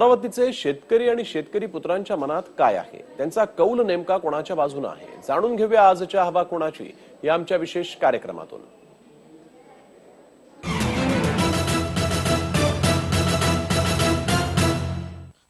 अमरावतीचे शेतकरी आणि शेतकरी पुत्रांच्या मनात काय आहे? त्यांचा कौल नेमका कोणाच्या बाजूने आहे? जाणून घेऊया आजच्या हवा कोणाची या आमच्या विशेष कार्यक्रमातून.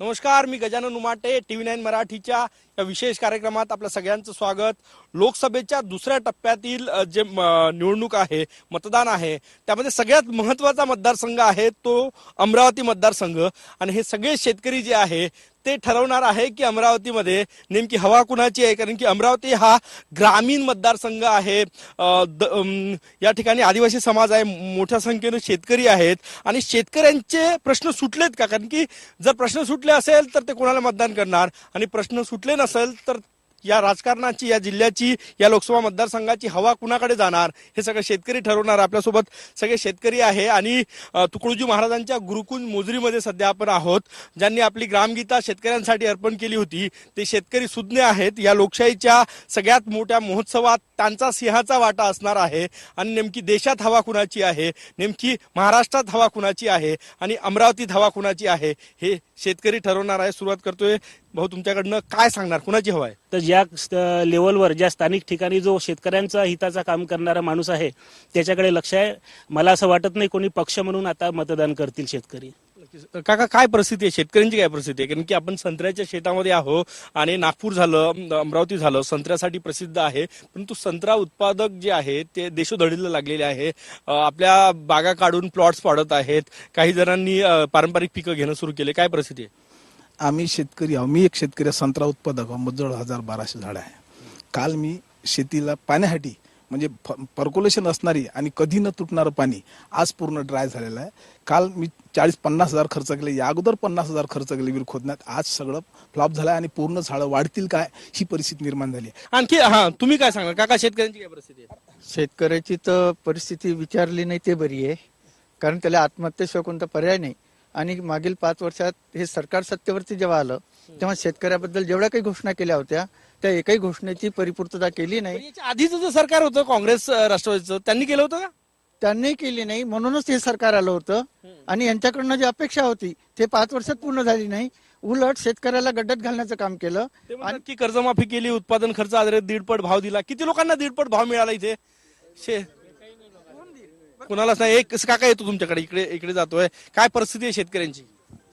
नमस्कार मी Gajanan Umate T V nine मराठीच्या या विशेष कार्यक्रमात आपल्या सगळ्यांचं स्वागत. लोकसभेच्या दुसऱ्या टप्प्यातील जे निवडणूक आहे मतदान आहे त्यामध्ये सगळ्यात महत्त्वाचा मतदारसंघ आहे तो अमरावती मतदारसंघ. आणि हे सगळे शेतकरी जे आहे ते ठरवणार आहे की अमरावतीमध्ये नेमकी हवा कुणाची आहे? कारण की अमरावती हा ग्रामीण मतदारसंघ आहे. द- या ठिकाणी आदिवासी समाज आहे. मोठ्या संख्येनं शेतकरी आहेत. आणि शेतकऱ्यांचे प्रश्न सुटलेत का? कारण की जर प्रश्न सुटले असेल तर ते कोणाला मतदान करणार? आणि प्रश्न सुटले नसेल तर या राजकारणाची या जिल्ह्याची या लोकसभा मतदारसंघाची हवा कुणाकडे जाणार? हे सगळं शेतकरी ठरवणार आपल्यासोबत. सगळे शेतकरी आहे आणि तुकडोजी महाराजांच्या गुरुकुंज मोजरीमध्ये सध्या आपण आहोत ज्यांनी आपली ग्रामगीता शेतकऱ्यांसाठी अर्पण केली होती. ते शेतकरी सुज्ञ आहेत. या लोकशाहीच्या सगळ्यात मोठ्या महोत्सवात त्यांचा सिंहाचा वाटा असणार आहे आणि नेमकी देशात हवा कुणाची आहे? नेमकी महाराष्ट्रात हवा कुणाची आहे? आणि अमरावतीत हवा कुणाची आहे? हे शेतकरी ठरवणार आहे. सुरुवात करतोय. भाऊ तुमच्याकडनं काय सांगणार? कुणाची हवा आहे? ज्या स्त- लेवलवर ज्या स्थानिक ठिकाणी जो शेतकऱ्यांचा हिताचा काम करणारा माणूस आहे त्याच्याकडे लक्ष आहे. मला असं वाटत नाही कोणी पक्ष म्हणून आता मतदान करतील शेतकरी. काका काय परिस्थिती आहे? शेतकऱ्यांची काय परिस्थिती आहे? कारण की आपण संत्र्याच्या शेतामध्ये आहो आणि नागपूर झालं अमरावती झालं संत्र्यासाठी प्रसिद्ध आहे. परंतु संत्रा उत्पादक जे आहे ते देशोधडीला लागलेले आहे. आपल्या बागा काढून प्लॉट्स पाडत आहेत. काही जणांनी पारंपरिक पिकं घेणं सुरू केले. काय परिस्थिती आहे? आम्ही शेतकरी आहो. मी एक शेतकरी आहे, संत्रा उत्पादक आहो. मजळ हजार बाराशे झाडं आहे. काल मी शेतीला पाण्यासाठी म्हणजे पर्क्युलेशन असणारी आणि कधी न तुटणारं पाणी आज पूर्ण ड्राय झालेलं आहे. काल मी चाळीस पन्नास हजार खर्च केले. या अगोदर पन्नास हजार खर्च केले विहीर खोदण्यात. आज सगळं फ्लॉप झालं आहे आणि पूर्ण झाडं वाढतील काय ही परिस्थिती निर्माण झाली आहे. आणखी हा तुम्ही काय सांगणार काका शेतकऱ्यांची काय परिस्थिती आहे? शेतकऱ्याची तर परिस्थिती विचारली नाही ते बरी आहे. कारण त्याला आत्महत्येशिवाय कोणता पर्याय नाही. आणि मागील पाच वर्षात हे सरकार सत्तेवरती जेव्हा आलं तेव्हा शेतकऱ्याबद्दल जेवढ्या काही घोषणा केल्या होत्या त्या एकही घोषणेची परिपूर्तता केली नाही. याच्या आधीचं जे सरकार होतं काँग्रेस अ, राष्ट्रवादीचं त्यांनी केलं होतं का? त्यांनी केली नाही म्हणूनच हे सरकार आलं होतं. आणि यांच्याकडनं जी अपेक्षा होती ते पाच वर्षात पूर्ण झाली नाही. उलट शेतकऱ्याला गड्ड्यात घालण्याचं काम केलं. ते म्हणतात की कर्जमाफी केली उत्पादन खर्च आधारित दीडपट भाव दिला. किती लोकांना दीडपट भाव मिळाला इथे? शे कुणालाच नाही. एक काका येतो तुमच्याकडे. इकडे इकडे जातोय. काय परिस्थिती आहे शेतकऱ्यांची?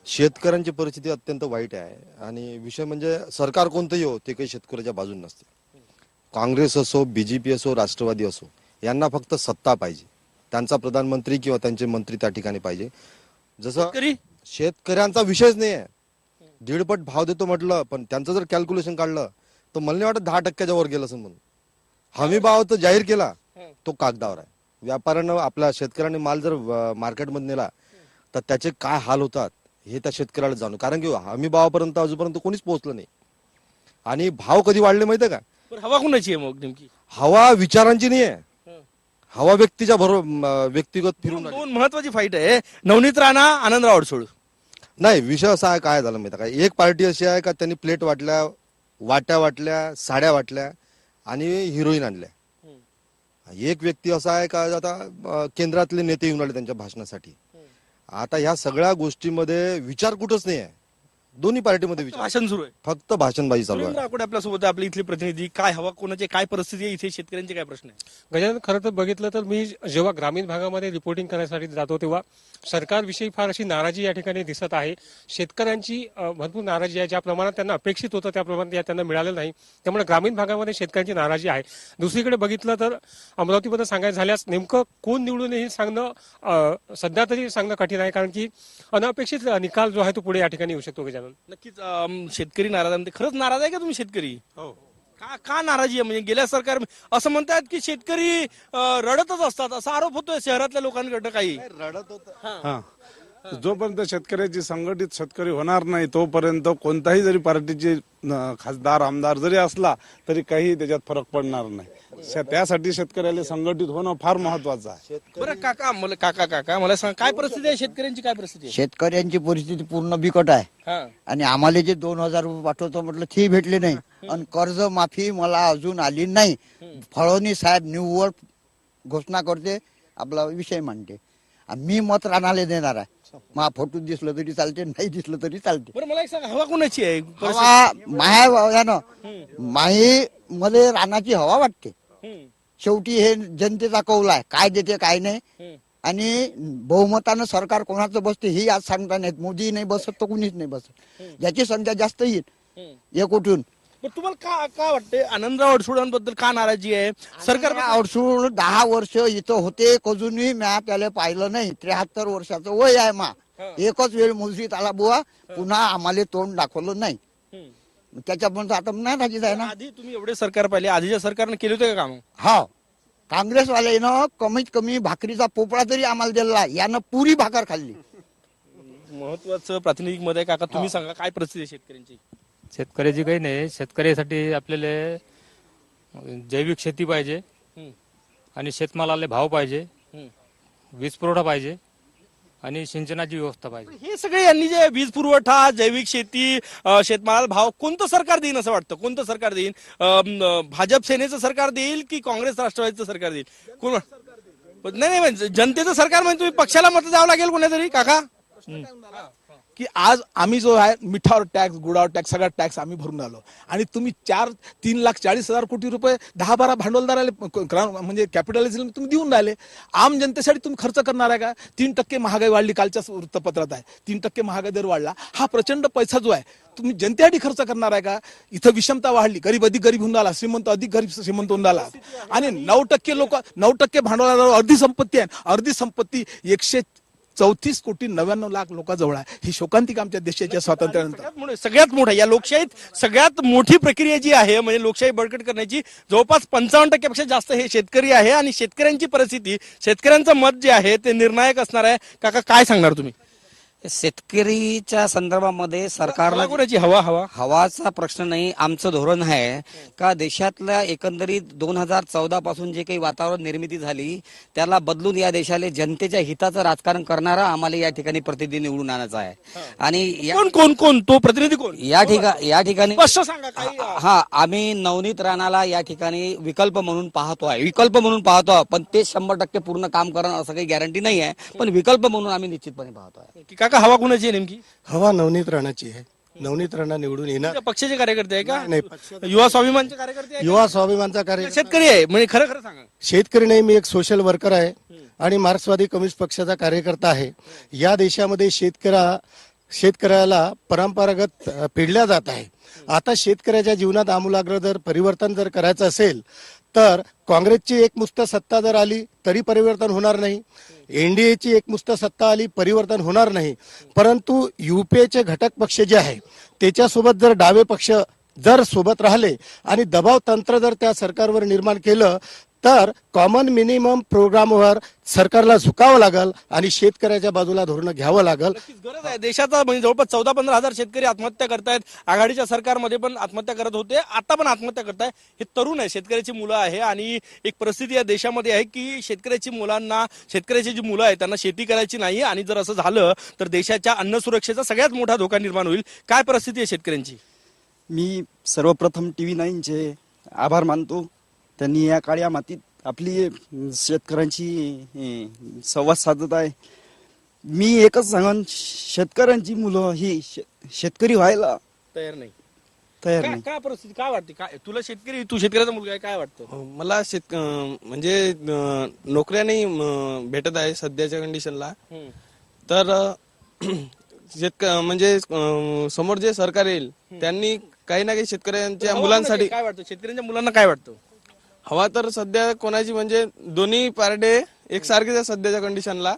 शेतकऱ्यांची परिस्थिती अत्यंत वाईट आहे. आणि विषय म्हणजे सरकार कोणतंही हो ते काही शेतकऱ्याच्या बाजून नसते. काँग्रेस असो बीजेपी असो राष्ट्रवादी असो यांना फक्त सत्ता पाहिजे. त्यांचा प्रधानमंत्री किंवा त्यांचे मंत्री त्या ठिकाणी पाहिजे. जसं शेतकरी? शेतकऱ्यांचा विषयच नाही आहे दीडपट भाव देतो म्हटलं पण त्यांचं जर कॅल्क्युलेशन काढलं तर मला नाही वाटत दहा टक्क्याच्या वर गेलं असं म्हणून. हमी भाव तर जाहीर केला तो कागदावर आहे. व्यापाऱ्यानं आपल्या शेतकऱ्याने माल जर मार्केटमध्ये नेला तर त्याचे काय हाल होतात हे त्या शेतकऱ्याला जाणू कारण की हमी भावापर्यंत अजूनपर्यंत कोणीच पोहोचलं नाही. आणि भाव कधी वाढले माहितीये का? हवा कुणाची आहे मग नेमकी? हवा विचारांची नाही आहे. हवा व्यक्तीच्या बरोबर व्यक्तिगत फिरून. दोन महत्वाची फाईट आहे. नवनीत राणा आनंदराव अडसोड नाही विषय असा आहे काय झालं माहिती आहे का? एक पार्टी अशी आहे का त्यांनी प्लेट वाटल्या वाट्या वाटल्या साड्या वाटल्या आणि हिरोईन आणल्या. एक व्यक्ती असा आहे का आता केंद्रातले नेते येऊन आले त्यांच्या भाषणासाठी. आता ह्या सगळ्या गोष्टीमध्ये विचार कुठंच नाही आहे. दोन्ही पार्टीमध्ये विचार. भाषण सुरू आहे. फक्त भाषणबाजी चालू सुरेंद्र आहे आकोडे आपल्यासोबत आहे, आपले इथले प्रतिनिधी. काय हवा कोणाचे काय परिस्थिती आहे इथे शेतकऱ्यांचे काय प्रश्न आहे गजानन खरं तर बघितलं तर मी जेव्हा ग्रामीण भागामध्ये रिपोर्टिंग करण्यासाठी जातो तेव्हा सरकारविषयी फार अशी नाराजी या ठिकाणी दिसत आहे. शेतकऱ्यांची अ, भरपूर नाराजी आहे. ज्या प्रमाणात त्यांना अपेक्षित होतं त्या प्रमाणात या त्यांना मिळालं नाही. त्यामुळे ग्रामीण भागामध्ये शेतकऱ्यांची नाराजी आहे. दुसरीकडे बघितलं तर अमरावतीबद्दल सांगायचं झाल्यास नेमकं कोण निवडून येईल सांगणं अ, सध्या तरी सांगणं कठीण आहे. कारण की अनपेक्षित निकाल जो आहे तो पुढे या ठिकाणी येऊ शकतो गजानन. नक्कीच अं, शेतकरी नाराज आहे. खरंच नाराज आहे का तुम्ही शेतकरी? का का नाराजी आहे? म्हणजे गेल्या सरकार असं म्हणतात की शेतकरी अं, रडतच असतात. असा आरोप होतोय शहरातल्या लोकांकडनं काही. हा. जोपर्यंत शेतकऱ्याची संघटित शेतकरी होणार नाही तोपर्यंत कोणताही जरी पार्टीचे खासदार आमदार जरी असला तरी काही त्याच्यात फरक पडणार नाही. त्यासाठी शेतकऱ्याला संघटित होणं फार महत्वाचं आहे. बरं काका मला काका काका मला सांग काय परिस्थिती आहे? शेतकऱ्यांची काय परिस्थिती आहे? शेतकऱ्यांची परिस्थिती पूर्ण बिकट आहे. हा. आणि आम्हाला जे दोन हजार रुपये पाठवतो म्हटलं ते भेटले नाही. आणि कर्ज माफी मला अजून आली नाही. फडणवीस साहेब निव्वळ घोषणा करते आपला विषय मांडते. आणि मी मत राणाले देणार आहे. मा फोटो दिसलं तरी चालते नाही दिसलं तरी चालते. बरं मला एक सांगा हवा कोणाची आहे? हवा माया माही मध्ये रानाची हवा वाटते. हम्म, शेवटी हे जनतेचा कौल आहे काय देते काय नाही. हम्म. आणि बहुमतानं सरकार कोणाचं बसते ही आज सांगता नाहीत. मोदी नाही बसत तर कुणीच नाही बसत. ज्याची संख्या जास्त येईल. हम्म. एक बरं तुम्हाला का का वाटते आनंदराव अडसुळांबद्दल का नाराजी आहे? सरकार सरकार अडसूळ दहा वर्ष इथं होते कजूनही म्या त्याला पाहिलं नाही. त्र्याहत्तर वर्षाचं वय आहे मा. एकच वेळ मुजरीत आला बुवा. पुन्हा आम्हाला तोंड दाखवलं नाही. हम्म. त्याच्यापर्यंत आता नाही राजीच आहे ना आधी तुम्ही एवढे सरकार पाहिले आधीच्या सरकारने केले होते का काम? हा काँग्रेसवाल्यानं कमीत कमी भाकरीचा पोपळा तरी आम्हाला दिला यानं पुरी भाकर खाल्ली. महत्वाचं प्रातिनिधिक आहे. काका तुम्ही सांगा काय परिस्थिती आहे शेतकऱ्यांची? शेतकऱ्याची काही नाही शेतकऱ्यासाठी आपल्याला जैविक शेती पाहिजे. आणि शेतमालाला भाव पाहिजे. वीज पुरवठा पाहिजे आणि सिंचनाची व्यवस्था पाहिजे. हे सगळे यांनी जे वीज पुरवठा जैविक शेती शेतमाल भाव कोणतं सरकार देईल असं वाटतं? कोणतं सरकार अं, भाजप सेनेचं सरकार देईल की काँग्रेस राष्ट्रवादीचं सरकार देईल? कोण नाही नाही म्हणजे जनतेचं सरकार म्हणजे तुम्ही पक्षाला मत द्यावं लागेल कोणातरी काका? की आज आम्ही जो आहे मिठावर टॅक्स गुडावर टॅक्स सगळा टॅक्स आम्ही भरून आलो. आणि तुम्ही चार तीन लाख चाळीस हजार कोटी रुपये दहा बारा भांडवलदाराले ग्राउंड म्हणजे कॅपिटलिझम तुम्ही देऊन राहिले. आम जनतेसाठी तुम्ही खर्च करणार आहे का? तीन टक्के महागाई वाढली कालच्याच वृत्तपत्रात आहे. तीन टक्के महागाई दर वाढला. हा प्रचंड पैसा जो आहे तुम्ही जनतेसाठी खर्च करणार आहे का? इथं विषमता वाढली. गरीब अधिक गरीब होऊन आला श्रीमंत अधिक गरीब श्रीमंत होऊन आला आणि नऊ टक्के लोक नऊ टक्के भांडवलावर अर्धी संपत्ती आहे. अर्धी संपत्ती एकशे चौतीस कोटी नव्याण्णव लाख लोकांजवळ आहे. ही शोकांतिक आमच्या देशाच्या स्वातंत्र्यानंतर. सगळ्यात मोठं- सगळ्यात मोठं या लोकशाहीत सगळ्यात मोठी प्रक्रिया जी आहे म्हणजे लोकशाही बळकट करण्याची जवळपास पंचावन्न टक्क्यापेक्षा जास्त हे शेतकरी आहे आणि शेतकऱ्यांची परिस्थिती शेतकऱ्यांचं मत जे आहे ते निर्णायक असणार आहे. काका काय सांगणार तुम्ही? शेतकरीच्या संदर्भामध्ये हवा सरकारनं कोणाची हवा हवा? हवाचा प्रश्न नाही आमचं धोरण आहे. का देशातल्या एकंदरीत दोन हजार चौदा पासून जे काही वातावरण निर्मिती झाली त्याला बदलून या देशाला जनतेच्या हिताचं राजकारण करणारा आम्हाला या ठिकाणी प्रतिनिधी निवडून आणायचा आहे. आणि या- कोण कोण कोण? तो प्रतिनिधी कोण? या ठिकाणी या ठिकाणी स्पष्ट सांगा काही. हा आम्ही नवनीत राणाला या ठिकाणी विकल्प म्हणून पाहतो आहे. विकल्प म्हणून पाहतो आहे, पण ते शंभर टक्के पूर्ण काम करणं असं काही गॅरंटी नाही आहे पण विकल्प म्हणून आम्ही निश्चितपणे पाहतो आहे. की काका हवा कोणाची आहे नेमकी? हवा नवनीत राणाची आहे. नवनीत राणा निवडून येणार. तुमच्या पक्षाचे कार्यकर्ते आहे का? नाही युवा स्वाभिमानचे कार्यकर्ते आहे का? युवा स्वाभिमानचा कार्य शेतकरी आहे म्हणजे खरं खरं सांगा. शेतकरी नाही मी एक सोशल वर्कर आहे आणि मार्क्सवादी कम्युनिस्ट पक्षाचा कार्यकर्ता आहे. या देशामध्ये शेतकऱ्या शेतकऱ्याला परंपरागत अ, पिडल्या जात आहे. आता शेतकऱ्याच्या जीवनात आमूलाग्र जर परिवर्तन जर करायचं असेल तर काँग्रेसची एक मुस्त सत्ता जर आली तरी परिवर्तन होणार नाही. एनडीएची एकमुस्त सत्ता आली परिवर्तन होणार नाही. परंतु युपीएचे घटक पक्ष जे आहे त्याच्यासोबत जर डावे पक्ष जर सोबत राहिले आणि दबाव तंत्र जर त्या सरकारवर निर्माण केलं तर कॉमन मिनिमम प्रोग्रामवर सरकारला झुकावं लागल आणि शेतकऱ्याच्या बाजूला धोरणं घ्यावं लागल. गरज आहे. देशाचा म्हणजे जवळपास चौदा पंधरा हजार शेतकरी आत्महत्या करतायत. आघाडीच्या सरकारमध्ये पण आत्महत्या करत होते. आता पण आत्महत्या करताय हे तरुण आहे. शेतकऱ्याची मुलं आहे आणि एक परिस्थिती या देशामध्ये आहे की शेतकऱ्याची मुलांना शेतकऱ्याची जी मुलं आहेत त्यांना शेती करायची नाही आणि जर असं झालं तर देशाच्या अन्न सुरक्षेचा सगळ्यात मोठा धोका निर्माण होईल. काय परिस्थिती आहे शेतकऱ्यांची? मी सर्वप्रथम टी व्ही नाईनचे आभार मानतो. त्यांनी या काळ्या मातीत आपली शेतकऱ्यांची संवाद साधत आहे. मी एकच सांगन शेतकऱ्यांची मुलं ही शे- शेतकरी व्हायला तयार नाही. तयार नाही. काय परिस्थिती काय वाटते? काय तुला शेतकरी तू शेतकऱ्याचा मुलगा आहे काय वाटतं? मला शेत अं, म्हणजे अं, नोकऱ्या नाही अं, भेटत आहे सध्याच्या कंडिशनला तर अं, शेतक म्हणजे अं, समोर जे सरकार येईल त्यांनी काही ना काही शेतकऱ्यांच्या मुलांसाठी काय वाटतं? शेतकऱ्यांच्या मुलांना काय वाटतं? हवा तर सध्या कोणाची म्हणजे दोन्ही पार्टे एकसारखीच आहे सध्याच्या कंडिशनला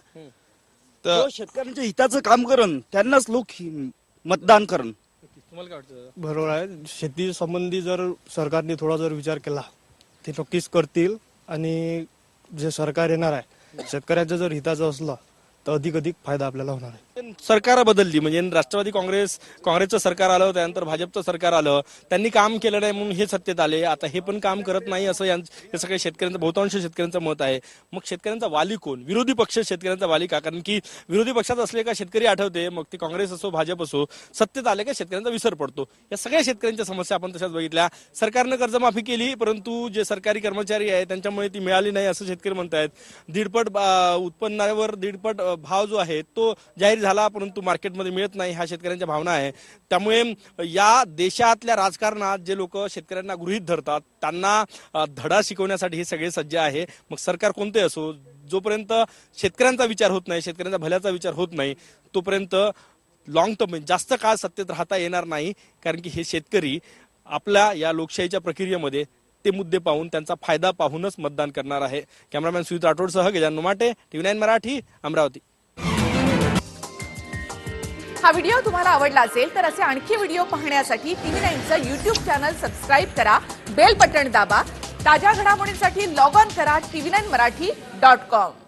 तर जो शेतकऱ्यांच्या हिताचं काम करण त्यांनाच लोक हि- मतदान करण. तुम्हाला काय वाटतं? बरोबर आहे. शेती संबंधी जर सरकारने थोडा जर विचार केला ते नक्कीच करतील. आणि जे सरकार येणार आहे शेतकऱ्याचं जर हिताचं असलं तर अधिक अधिक फायदा आपल्याला होणार आहे. सरकार बदलली म्हणजे राष्ट्रवादी काँग्रेस काँग्रेसचं सरकार आलं त्यानंतर भाजपचं सरकार आलं त्यांनी काम केलं नाही म्हणून हे सत्तेत आले. आता हे पण काम करत नाही असं यां- हे सगळे शेतकऱ्यांचं बहुतांश शेतकऱ्यांचं मत आहे. मग शेतकऱ्यांचा वाली कोण? विरोधी पक्ष शेतकऱ्यांचा वाली का? कारण की विरोधी पक्षात असले का शेतकरी आठवते मग ते काँग्रेस असो भाजप असो सत्तेत आले का शेतकऱ्यांचा विसर पडतो. या सगळ्या शेतकऱ्यांच्या समस्या आपण तशाच बघितल्या. सरकारनं कर्जमाफी केली परंतु जे सरकारी कर्मचारी आहे त्यांच्यामुळे ती मिळाली नाही असं शेतकरी म्हणतायत. दीडपट उत्पन्नावर दीडपट भाव जो आहे तो जाहीर झाला परंतु मार्केटमध्ये मिळत नाही ह्या शेतकऱ्यांच्या भावना आहे. त्यामुळे या देशातल्या राजकारणात जे लोक शेतकऱ्यांना गृहित धरतात त्यांना धडा शिकवण्यासाठी हे सगळे सज्ज आहे. मग सरकार कोणते असो जोपर्यंत शेतकऱ्यांचा विचार होत नाही शेतकऱ्यांचा भल्याचा विचार होत नाही तोपर्यंत लॉंग टर्म म्हणजे जास्त काळ सत्तेत राहता येणार नाही कारण की हे शेतकरी आपल्या या लोकशाहीच्या प्रक्रियेमध्ये ते मुद्दे पाहून त्यांचा फायदा पाहूनच मतदान करणार आहे. कॅमेरामॅन सुजित राठोडसह गजान नुमाटे टीव्ही नाईन मराठी अमरावती. हा व्हिडिओ तुम्हाला आवडला असेल तर असे आणखी व्हिडिओ पाहण्यासाठी टीव्ही नाईनचं युट्यूब चॅनल सबस्क्राईब करा बेल बटन दाबा ताज्या घडामोडींसाठी लॉग ऑन करा TV nine Marathi dot com.